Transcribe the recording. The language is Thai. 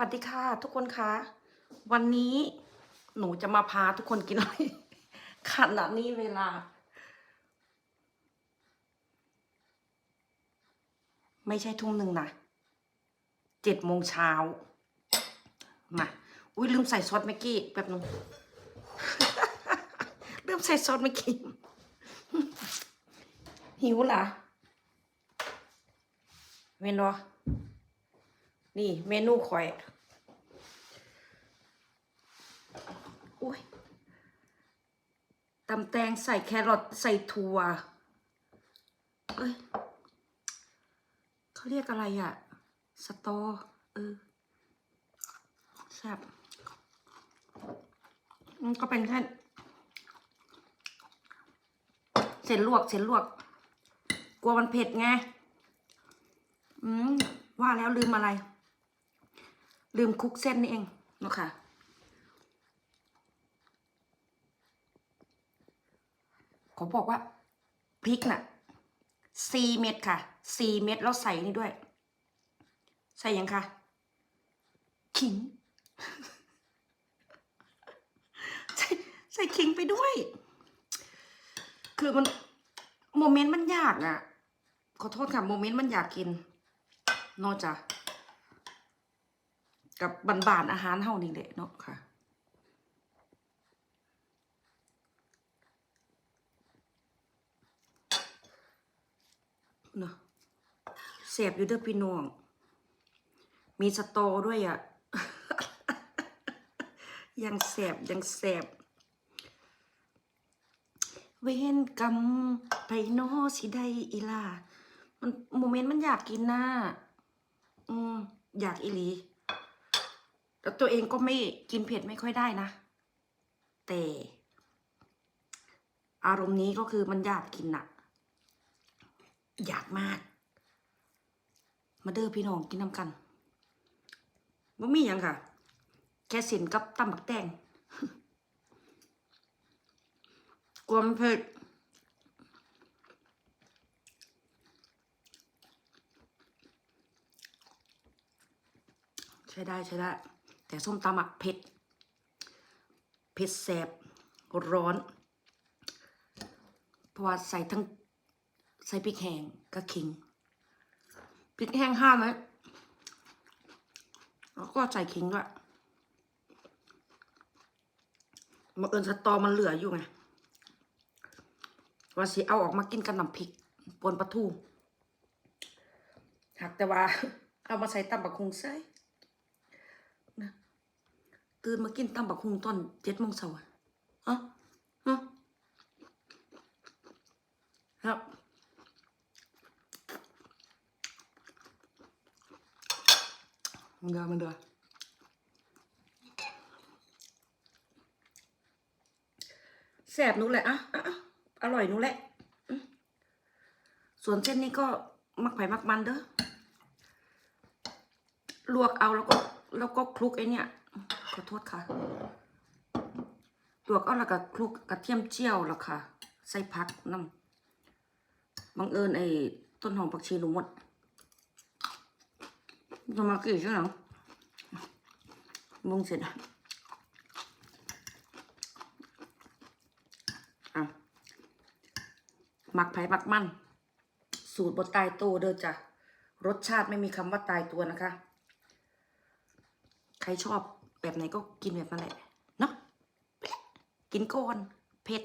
วัสดีค่ะ ทุกคนคะ วันนี้หนูจะมาพาทุกคนกินอะไรขณะนี้เวลา ไม่ใช่ทุ่มหนึ่งนะเจ็ดโมงเช้ามาอุ้ยลืมใส่ซอสเมื่อกี้แป๊บนึงลืมใส่ซอสเมื่อกี้หิวเหรอเมนวะ นี่เมนูข่อยอุ้ยตำแตงใส่แครอทใส่ถั่ว เอ้ยเขาเรียกอะไรอะสตอ เออแซ่บมันก็เป็นแค่เส้นลวกเส้นลวก กลัวมันเผ็ดไง อืม ว่าแล้วลืมอะไร ลืมคุกเส้นนี่เองเนาะค่ะขอบอกว่าพริกน่ะสี่เม็ดค่ะสี่เม็ดแล้วใส่นี่ด้วย ใส่ยังคะขิงใส่ใส่ขิงไปด้วย คือมันโมเมนต์มันยากอะขอโทษค่ะโมเมนต์มันอยากกินนอกจาก กับบานๆอาหารเฮานี่แหละเนาะค่ะ เนาะแสบอยู่เด้อพี่น้อง มีสตอด้วยอะ่ะ ยังแสบยังแสบเวนกรรมไปนอสิได้อีลามันโมเมนต์มันอยากกินน่ะอืมอยากอีหลี แล้วตัวเองก็ไม่กินเผ็ดไม่ค่อยได้นะ แต่ อารมณ์นี้ก็คือมันอยากกินน่ะอยากมาก มาเด้อพี่น้องกินน้ำกันว่มีหยังค่ะ แค่สินกับตำบักแตงกลัวมเผ็ดใช้ได้ใช้ได้ แต่ส้มตำอะเผ็ด เผ็ดแสบร้อน เพราะว่าใส่ทั้งใส่พริกแห้งกับขิงพริกแห้งห้าเม็ดแล้วก็ใส่ขิงด้วยมาเอิญสตอมันเหลืออยู่ไงว่าสิเอาออกมากินกับน้ำพริกปนปลาทูหากแต่ว่าเอามาใส่ตำบักคงใส่ ตื่นมากินตำบักคุงตอนเจ็ดโมงเช้าอะฮะฮะครับมันเดือมันเดือแสบนูแหละอะอะอะอร่อยนูแหละ ส่วนเส้นนี้ก็มักไผ่มักมันเด้อลวกเอาแล้วก็แล้วก็คลุกไอเนี่ย ขอโทษค่ะลวกเอาแล้วก็คลุกกระเทียมเจียวแล้วค่ะ ใส่ผักน้ำบังเอิญไอ้ต้นหอมผักชีหนูหมดจะมากี่ชั่วโมงมงเสร็จอะอะหมักไผ่หมักมัน สูตรบดตายตัวเด้อจ้ะรสชาติไม่มีคำว่าตายตัวนะคะ ใครชอบ แบบไหนก็กินแบบนั้นแหละเนาะกินก่อนเผ็ด